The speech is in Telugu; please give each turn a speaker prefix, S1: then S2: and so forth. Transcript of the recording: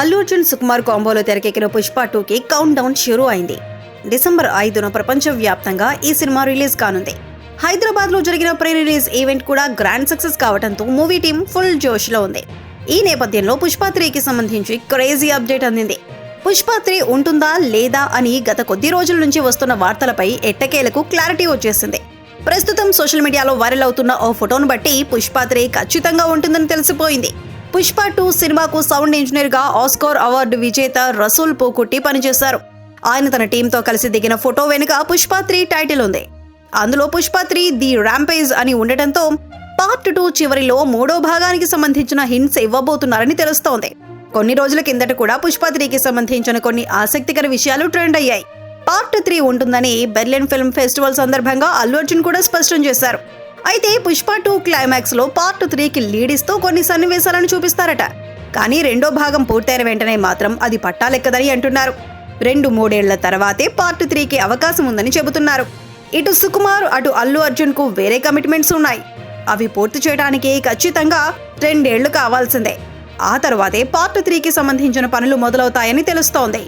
S1: అల్లు అర్జున్ సుకుమార్ కాంబోలో తెరకెక్కిన పుష్ప టూకి కౌంట్ డౌన్ షురూ అయింది డిసెంబర్ ఐదున ప్రపంచవ్యాప్తంగా ఈ సినిమా రిలీజ్ కానుంది. హైదరాబాద్లో జరిగిన ప్రీ రిలీజ్ ఈవెంట్ కూడా గ్రాండ్ సక్సెస్ కావడంతో మూవీ టీం ఫుల్ జోష్లో ఉంది. ఈ నేపథ్యంలో పుష్ప త్రీకి సంబంధించి క్రేజీ అప్డేట్ అందింది. పుష్ప త్రీ ఉంటుందా లేదా అని గత కొద్ది రోజుల నుంచి వస్తున్న వార్తలపై ఎట్టకేలకు క్లారిటీ వచ్చేసింది. ప్రస్తుతం సోషల్ మీడియాలో వైరల్ అవుతున్న ఓ ఫోటోను బట్టి పుష్ప త్రీ ఖచ్చితంగా ఉంటుందని తెలిసిపోయింది. పుష్ప టూ సినిమాకు సౌండ్ ఇంజనీర్గా ఆస్కార్ అవార్డు విజేత రసూల్ పోకుట్టి పనిచేశారు. ఆయన తన టీంతో కలిసి దిగిన ఫోటో వెనుక పుష్ప త్రీ టైటిల్ ఉంది. అందులో పుష్ప త్రీ ది ర్యాంపేజ్ అని ఉండటంతో పార్ట్ టూ చివరిలో మూడో భాగానికి సంబంధించిన హింట్స్ ఇవ్వబోతున్నారని తెలుస్తోంది. కొన్ని రోజుల కిందట కూడా పుష్ప త్రీకి సంబంధించిన కొన్ని ఆసక్తికర విషయాలు ట్రెండ్ అయ్యాయి. పార్ట్ త్రీ ఉంటుందని బెర్లిన్ ఫిల్మ్ ఫెస్టివల్ సందర్భంగా అల్లు అర్జున్ కూడా స్పష్టం చేశారు. అయితే పుష్ప టూ క్లైమాక్స్లో పార్ట్ త్రీకి లీడ్ ఇస్తూ కొన్ని సన్నివేశాలను చూపిస్తారట. కానీ రెండో భాగం పూర్తయిన వెంటనే మాత్రం అది పట్టాలెక్కదని అంటున్నారు. రెండు మూడేళ్ళ తర్వాతే పార్ట్ త్రీకి అవకాశం ఉందని చెబుతున్నారు. ఇటు సుకుమార్ అటు అల్లు అర్జున్కు వేరే కమిట్మెంట్స్ ఉన్నాయి. అవి పూర్తి చేయడానికి ఖచ్చితంగా రెండేళ్ళు కావాల్సిందే. ఆ తర్వాతే పార్ట్ త్రీకి సంబంధించిన పనులు మొదలవుతాయని తెలుస్తోంది.